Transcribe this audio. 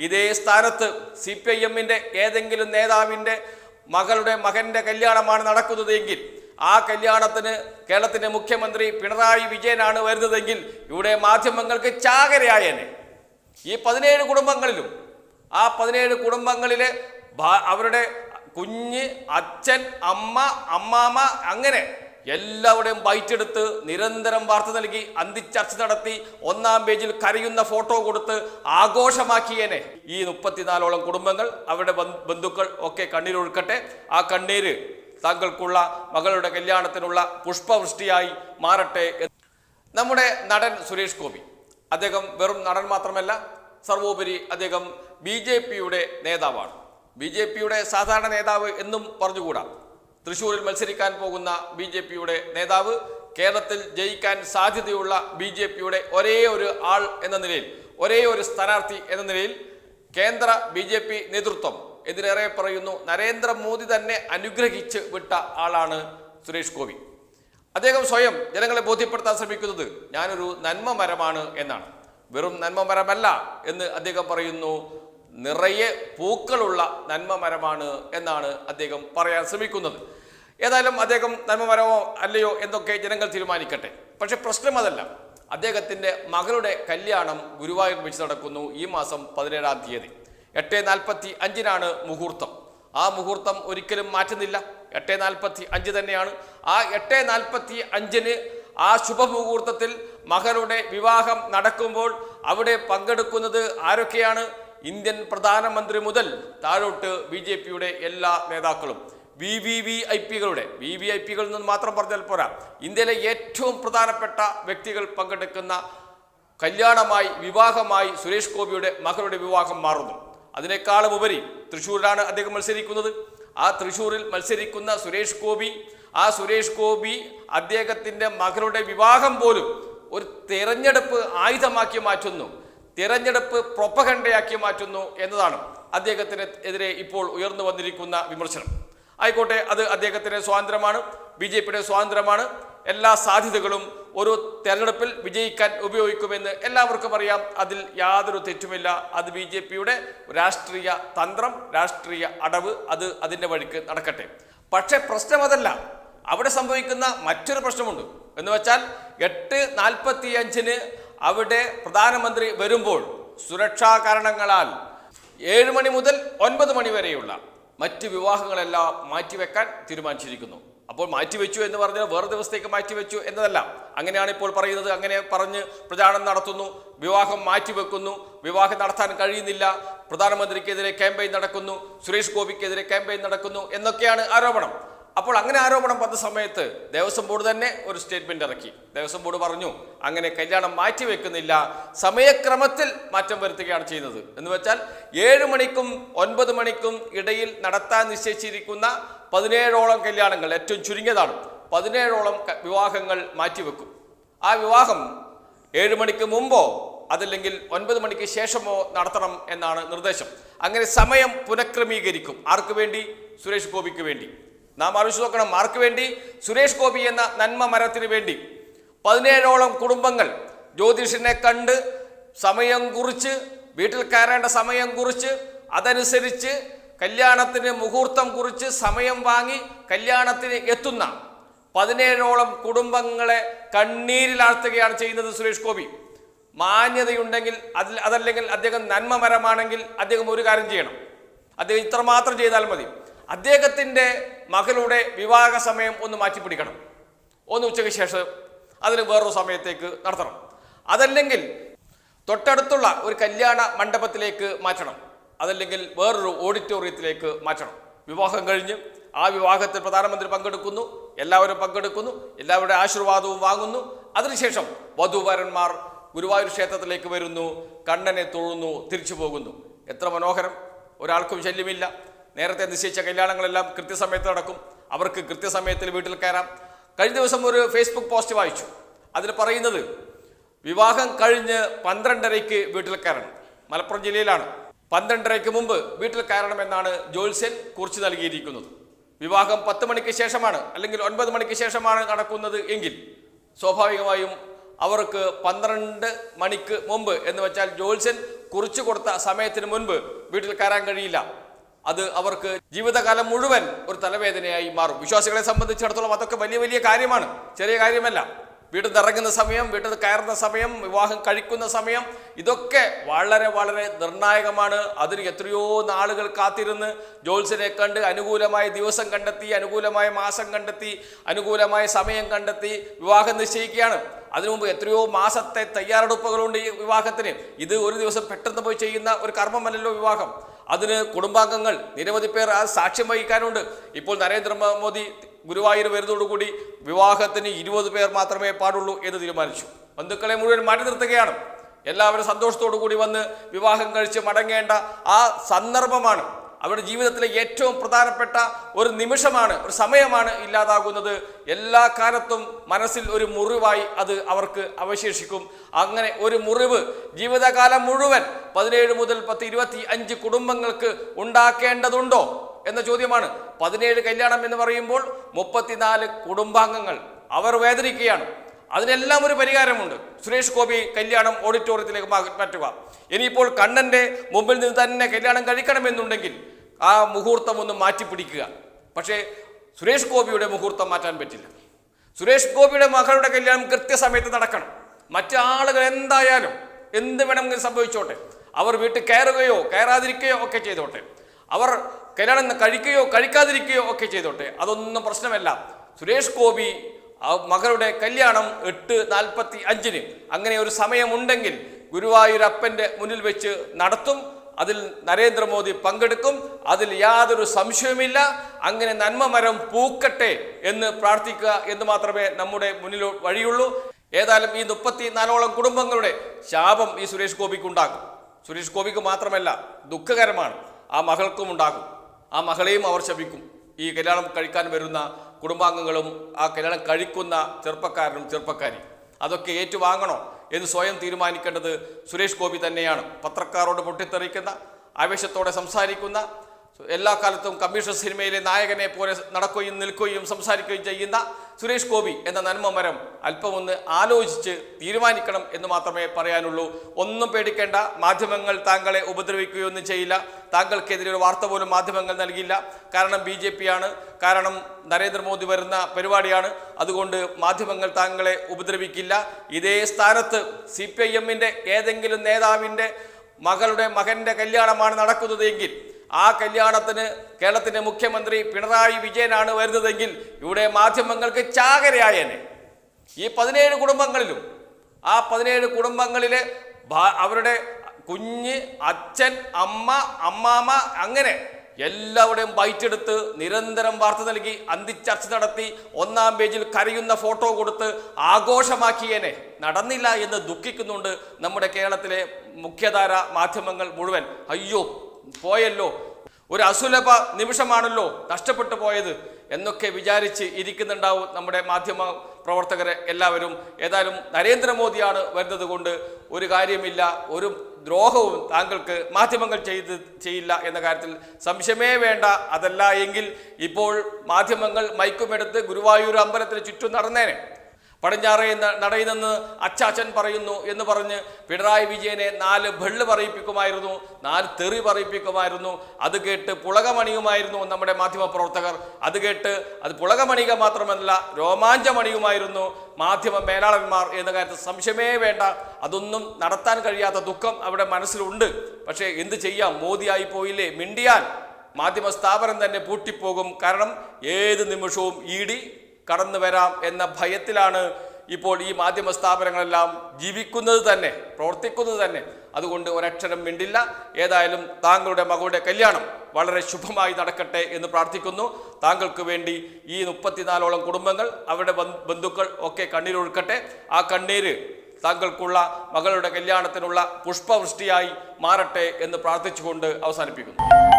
ഇതേ സ്ഥാനത്ത് C P I എമ്മിന്റെ ഏതെങ്കിലും നേതാവിന്റെ മകളുടെ മകന്റെ കല്യാണമാണ് നടക്കുന്നതെങ്കിൽ ആ കല്യാണത്തിന് കേരളത്തിന്റെ മുഖ്യമന്ത്രി പിണറായി വിജയനാണ് വരുന്നതെങ്കിൽ ഇവിടെ മാധ്യമങ്ങൾക്ക് ചാകരയായേനെ. ഈ പതിനേഴ് കുടുംബങ്ങളിലും ആ പതിനേഴ് കുടുംബങ്ങളിലെ അവരുടെ കുഞ്ഞ് അച്ഛൻ അമ്മ അമ്മാമ്മ അങ്ങനെ എല്ലാവരുടെയും ബൈറ്റ് എടുത്ത് നിരന്തരം വാർത്ത നൽകി അന്തിച്ചർച്ച നടത്തി ഒന്നാം പേജിൽ കരയുന്ന ഫോട്ടോ കൊടുത്ത് ആഘോഷമാക്കിയേനെ. ഈ മുപ്പത്തിനാലോളം കുടുംബങ്ങൾ അവരുടെ ബന്ധു- ബന്ധുക്കൾ ഒക്കെ കണ്ണീരൊഴുക്കട്ടെ ആ കണ്ണീര് താങ്കൾക്കുള്ള മകളുടെ കല്യാണത്തിനുള്ള പുഷ്പവൃഷ്ടിയായി മാറട്ടെ നമ്മുടെ നടൻ സുരേഷ് ഗോപി അദ്ദേഹം വെറും നടൻ മാത്രമല്ല സർവോപരി അദ്ദേഹം ബി ജെ പിയുടെ നേതാവാണ്. ബി ജെ പിയുടെ സാധാരണ നേതാവ് എന്നും പറഞ്ഞുകൂടാ. തൃശ്ശൂരിൽ മത്സരിക്കാൻ പോകുന്ന ബി ജെ പിയുടെ നേതാവ് കേരളത്തിൽ ജയിക്കാൻ സാധ്യതയുള്ള ബി ജെ പിയുടെ ഒരേ ഒരു ആൾ എന്ന നിലയിൽ ഒരേ ഒരു സ്ഥാനാർത്ഥി എന്ന നിലയിൽ കേന്ദ്ര ബി ജെ പി നേതൃത്വം ഇതിലേറെ പറയുന്നു നരേന്ദ്രമോദി തന്നെ അനുഗ്രഹിച്ച് വിട്ട ആളാണ് സുരേഷ് ഗോപി. അദ്ദേഹം സ്വയം ജനങ്ങളെ ബോധ്യപ്പെടുത്താൻ ശ്രമിക്കുന്നത് ഞാനൊരു നന്മ മരമാണ് എന്നാണ്. വെറും നന്മ മരമല്ല എന്ന് അദ്ദേഹം പറയുന്നു നിറയെ പൂക്കളുള്ള നന്മ മരമാണ് എന്നാണ് അദ്ദേഹം പറയാൻ ശ്രമിക്കുന്നത്. ഏതായാലും അദ്ദേഹം നന്മ മരമോ അല്ലയോ എന്നൊക്കെ ജനങ്ങൾ തീരുമാനിക്കട്ടെ. പക്ഷെ പ്രശ്നം അതല്ല. അദ്ദേഹത്തിന്റെ മകളുടെ കല്യാണം ഗുരുവായൂർ വെച്ച് നടക്കുന്നു ഈ മാസം പതിനേഴാം തീയതി. എട്ട് നാൽപ്പത്തി അഞ്ചിനാണ് മുഹൂർത്തം. ആ മുഹൂർത്തം ഒരിക്കലും മാറ്റുന്നില്ല. എട്ട് നാൽപ്പത്തി അഞ്ച് തന്നെയാണ്. ആ എട്ട് നാൽപ്പത്തി അഞ്ചിന് ആ ശുഭമുഹൂർത്തത്തിൽ മകളുടെ വിവാഹം നടക്കുമ്പോൾ അവിടെ പങ്കെടുക്കുന്നത് ആരൊക്കെയാണ്? ഇന്ത്യൻ പ്രധാനമന്ത്രി മുതൽ താഴോട്ട് ബി ജെ പിയുടെ എല്ലാ നേതാക്കളും വി വി വി ഐ പികളുടെ വി വി ഐ പികളിൽ നിന്ന് മാത്രം പറഞ്ഞാൽ പോരാ ഇന്ത്യയിലെ ഏറ്റവും പ്രധാനപ്പെട്ട വ്യക്തികൾ പങ്കെടുക്കുന്ന കല്യാണമായി വിവാഹമായി സുരേഷ് ഗോപിയുടെ മകളുടെ വിവാഹം മാറുന്നു. അതിനേക്കാളും ഉപരി തൃശ്ശൂരിലാണ് അദ്ദേഹം മത്സരിക്കുന്നത്. ആ തൃശ്ശൂരിൽ മത്സരിക്കുന്ന സുരേഷ് ഗോപി ആ സുരേഷ് ഗോപി അദ്ദേഹത്തിന്റെ മകളുടെ വിവാഹം പോലും ഒരു തിരഞ്ഞെടുപ്പ് ആയുധമാക്കി മാറ്റുന്നു. തിരഞ്ഞെടുപ്പ് പ്രൊപ്പകണ്ടയാക്കി മാറ്റുന്നു എന്നതാണ് അദ്ദേഹത്തിന് എതിരെ ഇപ്പോൾ ഉയർന്നു വന്നിരിക്കുന്ന വിമർശനം. ആയിക്കോട്ടെ അത് അദ്ദേഹത്തിന്റെ സ്വാതന്ത്ര്യമാണ് ബി ജെ പിയുടെ സ്വാതന്ത്ര്യമാണ്. എല്ലാ സാധ്യതകളും ഒരു തെരഞ്ഞെടുപ്പിൽ വിജയിക്കാൻ ഉപയോഗിക്കുമെന്ന് എല്ലാവർക്കും അറിയാം. അതിൽ യാതൊരു തെറ്റുമില്ല. അത് ബി ജെ പിയുടെ രാഷ്ട്രീയ തന്ത്രം രാഷ്ട്രീയ അടവ് അത് അതിന്റെ വഴിക്ക് നടക്കട്ടെ. പക്ഷേ പ്രശ്നം അതല്ല അവിടെ സംഭവിക്കുന്ന മറ്റൊരു പ്രശ്നമുണ്ട്. എന്ന് വെച്ചാൽ എട്ട് നാൽപ്പത്തി അഞ്ചിന് അവിടെ പ്രധാനമന്ത്രി വരുമ്പോൾ സുരക്ഷാ കാരണങ്ങളാൽ ഏഴ് മണി മുതൽ ഒൻപത് മണി വരെയുള്ള മറ്റ് വിവാഹങ്ങളെല്ലാം മാറ്റിവെക്കാൻ തീരുമാനിച്ചിരിക്കുന്നു. അപ്പോൾ മാറ്റിവെച്ചു എന്ന് പറഞ്ഞാൽ വേറെ ദിവസത്തേക്ക് മാറ്റിവെച്ചു എന്നതല്ല. അങ്ങനെയാണ് ഇപ്പോൾ പറയുന്നത്. അങ്ങനെ പറഞ്ഞ് പ്രചാരണം നടത്തുന്നു. വിവാഹം മാറ്റിവെക്കുന്നു. വിവാഹം നടത്താൻ കഴിയുന്നില്ല. പ്രധാനമന്ത്രിക്കെതിരെ ക്യാമ്പയിൻ നടക്കുന്നു. സുരേഷ് ഗോപിക്കെതിരെ ക്യാമ്പയിൻ നടക്കുന്നു എന്നൊക്കെയാണ് ആരോപണം. അപ്പോൾ അങ്ങനെ ആരോപണം വന്ന സമയത്ത് ദേവസ്വം ബോർഡ് തന്നെ ഒരു സ്റ്റേറ്റ്മെന്റ് ഇറക്കി. ദേവസ്വം ബോർഡ് പറഞ്ഞു അങ്ങനെ കല്യാണം മാറ്റിവെക്കുന്നില്ല. സമയക്രമത്തിൽ മാറ്റം വരുത്തുകയാണ് ചെയ്യുന്നത്. എന്ന് വെച്ചാൽ ഏഴ് മണിക്കും ഒൻപത് മണിക്കും ഇടയിൽ നടത്താൻ നിശ്ചയിച്ചിരിക്കുന്ന പതിനേഴോളം കല്യാണങ്ങൾ ഏറ്റവും ചുരുങ്ങിയതാണ്. പതിനേഴോളം വിവാഹങ്ങൾ മാറ്റിവെക്കും. ആ വിവാഹം ഏഴ് മണിക്ക് മുമ്പോ അതല്ലെങ്കിൽ ഒൻപത് മണിക്ക് ശേഷമോ നടത്തണം എന്നാണ് നിർദ്ദേശം. അങ്ങനെ സമയം പുനഃക്രമീകരിക്കും. ആർക്കു വേണ്ടി? സുരേഷ് ഗോപിക്ക് വേണ്ടി. നാം ആലോചിച്ച് നോക്കണം. ആർക്ക് വേണ്ടി സുരേഷ് ഗോപി എന്ന നന്മ മരത്തിന് വേണ്ടി പതിനേഴോളം കുടുംബങ്ങൾ ജ്യോതിഷനെ കണ്ട് സമയം കുറിച്ച് വീട്ടിൽ കയറേണ്ട സമയം കുറിച്ച് അതനുസരിച്ച് കല്യാണത്തിന് മുഹൂർത്തം കുറിച്ച് സമയം വാങ്ങി കല്യാണത്തിന് എത്തുന്ന പതിനേഴോളം കുടുംബങ്ങളെ കണ്ണീരിലാഴ്ത്തുകയാണ് ചെയ്യുന്നത് സുരേഷ് ഗോപി. മാന്യതയുണ്ടെങ്കിൽ അതിൽ അതല്ലെങ്കിൽ അദ്ദേഹം നന്മമരമാണെങ്കിൽ അദ്ദേഹം ഒരു കാര്യം ചെയ്യണം. അദ്ദേഹം ഇത്രമാത്രം ചെയ്താൽ മതി. അദ്ദേഹത്തിന്റെ മകളുടെ വിവാഹ സമയം ഒന്ന് മാറ്റിപ്പിടിക്കണം. ഒന്ന് ഉച്ചയ്ക്ക് ശേഷം അതിന് വേറൊരു സമയത്തേക്ക് നടത്തണം. അതല്ലെങ്കിൽ തൊട്ടടുത്തുള്ള ഒരു കല്യാണ മണ്ഡപത്തിലേക്ക് മാറ്റണം. അതല്ലെങ്കിൽ വേറൊരു ഓഡിറ്റോറിയത്തിലേക്ക് മാറ്റണം. വിവാഹം കഴിഞ്ഞ് ആ വിവാഹത്തിൽ പ്രധാനമന്ത്രി പങ്കെടുക്കുന്നു എല്ലാവരും പങ്കെടുക്കുന്നു എല്ലാവരുടെ ആശീർവാദവും വാങ്ങുന്നു. അതിനുശേഷം വധുവരന്മാർ ഗുരുവായൂർ ക്ഷേത്രത്തിലേക്ക് വരുന്നു കണ്ണനെ തൊഴുന്നു തിരിച്ചു പോകുന്നു. എത്ര മനോഹരം. ഒരാൾക്കും ശല്യമില്ല. നേരത്തെ നിശ്ചയിച്ച കല്യാണങ്ങളെല്ലാം കൃത്യസമയത്ത് നടക്കും. അവർക്ക് കൃത്യസമയത്തിൽ വീട്ടിൽ കയറാം. കഴിഞ്ഞ ദിവസം ഒരു ഫേസ്ബുക്ക് പോസ്റ്റ് വായിച്ചു. അതിൽ പറയുന്നത് വിവാഹം കഴിഞ്ഞ് പന്ത്രണ്ടരയ്ക്ക് വീട്ടിൽ കയറണം. മലപ്പുറം ജില്ലയിലാണ്. പന്ത്രണ്ടരയ്ക്ക് മുമ്പ് വീട്ടിൽ കയറണമെന്നാണ് ജോത്സ്യൻ കുറിച്ച് നൽകിയിരിക്കുന്നത്. വിവാഹം പത്ത് മണിക്ക് ശേഷമാണ് അല്ലെങ്കിൽ ഒൻപത് മണിക്ക് ശേഷമാണ് നടക്കുന്നത് എങ്കിൽ സ്വാഭാവികമായും അവർക്ക് പന്ത്രണ്ട് മണിക്ക് മുമ്പ് എന്ന് വെച്ചാൽ ജോത്സ്യൻ കുറിച്ചു കൊടുത്ത സമയത്തിന് മുൻപ് വീട്ടിൽ കയറാൻ കഴിയില്ല. അത് അവർക്ക് ജീവിതകാലം മുഴുവൻ ഒരു തലവേദനയായി മാറും. വിശ്വാസികളെ സംബന്ധിച്ചിടത്തോളം അതൊക്കെ വലിയ വലിയ കാര്യമാണ്. ചെറിയ കാര്യമല്ല. വീട്ടിൽ നിന്ന് ഇറങ്ങുന്ന സമയം വീട്ടിൽ നിന്ന് കയറുന്ന സമയം വിവാഹം കഴിക്കുന്ന സമയം ഇതൊക്കെ വളരെ വളരെ നിർണായകമാണ്. അതിന് എത്രയോ നാളുകൾ കാത്തിരുന്ന് ജോത്സ്യനെ കണ്ട് അനുകൂലമായ ദിവസം കണ്ടെത്തി അനുകൂലമായ മാസം കണ്ടെത്തി അനുകൂലമായ സമയം കണ്ടെത്തി വിവാഹം നിശ്ചയിക്കുകയാണ്. അതിനു മുമ്പ് എത്രയോ മാസത്തെ തയ്യാറെടുപ്പുകളുണ്ട് ഈ വിവാഹത്തിന്. ഇത് ഒരു ദിവസം പെട്ടെന്ന് പോയി ചെയ്യുന്ന ഒരു കർമ്മമല്ലല്ലോ വിവാഹം. അതിന് കുടുംബാംഗങ്ങൾ നിരവധി പേർ ആ സാക്ഷ്യം വഹിക്കാനുണ്ട്. ഇപ്പോൾ നരേന്ദ്രമോദി ഗുരുവായൂർ വരുന്നതോടുകൂടി വിവാഹത്തിന് ഇരുപത് പേർ മാത്രമേ പാടുള്ളൂ എന്ന് തീരുമാനിച്ചു. ബന്ധുക്കളെ മുഴുവൻ മാറ്റി നിർത്തുകയാണ്. എല്ലാവരും സന്തോഷത്തോടു കൂടി വന്ന് വിവാഹം കഴിച്ച് മടങ്ങേണ്ട ആ സന്ദർഭമാണ് അവരുടെ ജീവിതത്തിലെ ഏറ്റവും പ്രധാനപ്പെട്ട ഒരു നിമിഷമാണ് ഒരു സമയമാണ് ഇല്ലാതാകുന്നത്. എല്ലാ കാലത്തും മനസ്സിൽ ഒരു മുറിവായി അത് അവർക്ക് അവശേഷിക്കും. അങ്ങനെ ഒരു മുറിവ് ജീവിതകാലം മുഴുവൻ പതിനേഴ് മുതൽ പത്ത് ഇരുപത്തി അഞ്ച് കുടുംബങ്ങൾക്ക് ഉണ്ടാക്കേണ്ടതുണ്ടോ എന്ന ചോദ്യമാണ്. പതിനേഴ് കല്യാണം എന്ന് പറയുമ്പോൾ മുപ്പത്തിനാല് കുടുംബാംഗങ്ങൾ. അവർ വേദനിക്കുകയാണ്. അതിനെല്ലാം ഒരു പരിഹാരമുണ്ട്. സുരേഷ് ഗോപി കല്യാണം ഓഡിറ്റോറിയത്തിലേക്ക് മാറ്റുക. ഇനിയിപ്പോൾ കണ്ണന്റെ മുമ്പിൽ നിന്ന് തന്നെ കല്യാണം കഴിക്കണമെന്നുണ്ടെങ്കിൽ ആ മുഹൂർത്തം ഒന്ന് മാറ്റിപ്പിടിക്കുക. പക്ഷേ സുരേഷ് ഗോപിയുടെ മുഹൂർത്തം മാറ്റാൻ പറ്റില്ല. സുരേഷ് ഗോപിയുടെ മകളുടെ കല്യാണം കൃത്യസമയത്ത് നടക്കണം. മറ്റാളുകൾ എന്തായാലും എന്ത് വേണമെങ്കിലും സംഭവിച്ചോട്ടെ. അവർ വീട്ടിൽ കയറുകയോ കയറാതിരിക്കുകയോ ഒക്കെ ചെയ്തോട്ടെ. അവർ കല്യാണം കഴിക്കുകയോ കഴിക്കാതിരിക്കുകയോ ഒക്കെ ചെയ്തോട്ടെ. അതൊന്നും പ്രശ്നമല്ല. സുരേഷ് ഗോപി ആ മകളുടെ കല്യാണം എട്ട് നാൽപ്പത്തി അഞ്ചിന്. അങ്ങനെ ഒരു സമയമുണ്ടെങ്കിൽ ഗുരുവായൂരപ്പന്റെ മുന്നിൽ വെച്ച് നടത്തും. അതിൽ നരേന്ദ്രമോദി പങ്കെടുക്കും. അതിൽ യാതൊരു സംശയവുമില്ല. അങ്ങനെ നന്മമരം പൂക്കട്ടെ എന്ന് പ്രാർത്ഥിക്കുക എന്ന് മാത്രമേ നമ്മുടെ മുന്നിൽ വഴിയുള്ളൂ. ഏതായാലും ഈ മുപ്പത്തി നാലോളം കുടുംബങ്ങളുടെ ശാപം ഈ സുരേഷ് ഗോപിക്ക് ഉണ്ടാകും. സുരേഷ് ഗോപിക്ക് മാത്രമല്ല ദുഃഖകരമാണ്. ആ മകൾക്കും ഉണ്ടാകും. ആ മകളെയും അവർ ശപിക്കും. ഈ കല്യാണം കഴിക്കാൻ വരുന്ന കുടുംബാംഗങ്ങളും ആ കല്യാണം കഴിക്കുന്ന ചെറുപ്പക്കാരനും ചെറുപ്പക്കാരി അതൊക്കെ ഏറ്റുവാങ്ങണോ എന്ന് സ്വയം തീരുമാനിക്കേണ്ടത് സുരേഷ് ഗോപി തന്നെയാണ്. പത്രക്കാരോട് പൊട്ടിത്തെറിക്കുന്ന ആവേശത്തോടെ സംസാരിക്കുന്ന എല്ലാ കാലത്തും കമ്മീഷൻ സിനിമയിലെ നായകനെ പോലെ നടക്കുകയും നിൽക്കുകയും സംസാരിക്കുകയും ചെയ്യുന്ന സുരേഷ് ഗോപി എന്ന നന്മ മരം അല്പമൊന്ന് ആലോചിച്ച് തീരുമാനിക്കണം എന്ന് മാത്രമേ പറയാനുള്ളൂ. ഒന്നും പേടിക്കേണ്ട. മാധ്യമങ്ങൾ താങ്കളെ ഉപദ്രവിക്കുകയൊന്നും ചെയ്യില്ല. താങ്കൾക്കെതിരെ ഒരു വാർത്ത പോലും മാധ്യമങ്ങൾ നൽകില്ല കാരണം ബി ജെ പി ആണ്. കാരണം നരേന്ദ്രമോദി വരുന്ന പരിപാടിയാണ്. അതുകൊണ്ട് മാധ്യമങ്ങൾ താങ്കളെ ഉപദ്രവിക്കില്ല. ഇതേ സ്ഥാനത്ത് സി പി ഐ എമ്മിന്റെ ഏതെങ്കിലും നേതാവിന്റെ മകളുടെ മകന്റെ കല്യാണമാണ് നടക്കുന്നതെങ്കിൽ ആ കല്യാണത്തിന് കേരളത്തിന്റെ മുഖ്യമന്ത്രി പിണറായി വിജയനാണ് വരുന്നതെങ്കിൽ ഇവിടെ മാധ്യമങ്ങൾക്ക് ചാകരയായേനെ. ഈ പതിനേഴ് കുടുംബങ്ങളിലും ആ പതിനേഴ് കുടുംബങ്ങളിലെ അവരുടെ കുഞ്ഞ് അച്ഛൻ അമ്മ അമ്മാമ അങ്ങനെ എല്ലാവരുടെയും ബൈറ്റെടുത്ത് നിരന്തരം വാർത്ത നൽകി അന്തിച്ചർച്ച നടത്തി ഒന്നാം പേജിൽ കരയുന്ന ഫോട്ടോ കൊടുത്ത് ആഘോഷമാക്കിയേനെ. നടന്നില്ല എന്ന് ദുഃഖിക്കുന്നുണ്ട് നമ്മുടെ കേരളത്തിലെ മുഖ്യധാര മാധ്യമങ്ങൾ മുഴുവൻ. അയ്യോ പോയല്ലോ. ഒരു അസുലഭ നിമിഷമാണല്ലോ നഷ്ടപ്പെട്ടു പോയത് എന്നൊക്കെ വിചാരിച്ച് ഇരിക്കുന്നുണ്ടാവും നമ്മുടെ മാധ്യമ പ്രവർത്തകരെ എല്ലാവരും. ഏതായാലും നരേന്ദ്രമോദിയാണ് വരുന്നത് കൊണ്ട് ഒരു കാര്യമില്ല ഒരു ദ്രോഹവും താങ്കൾക്ക് മാധ്യമങ്ങൾ ചെയ്ത് ചെയ്യില്ല എന്ന കാര്യത്തിൽ സംശയമേ വേണ്ട. അതല്ല എങ്കിൽ ഇപ്പോൾ മാധ്യമങ്ങൾ മൈക്കുമെടുത്ത് ഗുരുവായൂർ അമ്പലത്തിന് ചുറ്റും നടന്നേനെ. പടിഞ്ഞാറേ നടയിൽ അച്ചാച്ചൻ പറയുന്നു എന്ന് പറഞ്ഞ് പിണറായി വിജയനെ നാല് ബെള്ള് പറയിപ്പിക്കുമായിരുന്നു നാല് തെറി പറയിപ്പിക്കുമായിരുന്നു. അത് കേട്ട് പുളകമണിയുമായിരുന്നു നമ്മുടെ മാധ്യമ പ്രവർത്തകർ അത് കേട്ട് അത് പുളകമണിക മാത്രമല്ല രോമാഞ്ചമണിയുമായിരുന്നു മാധ്യമ മേലാളന്മാർ എന്ന കാര്യത്തിൽ സംശയമേ വേണ്ട. അതൊന്നും നടത്താൻ കഴിയാത്ത ദുഃഖം അവിടെ മനസ്സിലുണ്ട്. പക്ഷേ എന്ത് ചെയ്യാം? മോദിയായി പോയില്ലേ? മിണ്ടിയാൽ മാധ്യമ സ്ഥാപനം തന്നെ പൂട്ടിപ്പോകും. കാരണം ഏത് നിമിഷവും ഇ കടന്നു വരാം എന്ന ഭയത്തിലാണ് ഇപ്പോൾ ഈ മാധ്യമ സ്ഥാപനങ്ങളെല്ലാം ജീവിക്കുന്നത് തന്നെ പ്രവർത്തിക്കുന്നത് തന്നെ. അതുകൊണ്ട് ഒരക്ഷരം മിണ്ടില്ല. ഏതായാലും താങ്കളുടെ മകളുടെ കല്യാണം വളരെ ശുഭമായി നടക്കട്ടെ എന്ന് പ്രാർത്ഥിക്കുന്നു. താങ്കൾക്ക് വേണ്ടി ഈ മുപ്പത്തിനാലോളം കുടുംബങ്ങൾ അവരുടെ ബന്ധു- ബന്ധുക്കൾ ഒക്കെ കണ്ണീരൊഴുക്കട്ടെ. ആ കണ്ണീര് താങ്കൾക്കുള്ള മകളുടെ കല്യാണത്തിനുള്ള പുഷ്പവൃഷ്ടിയായി മാറട്ടെ എന്ന് പ്രാർത്ഥിച്ചുകൊണ്ട് അവസാനിപ്പിക്കുന്നു.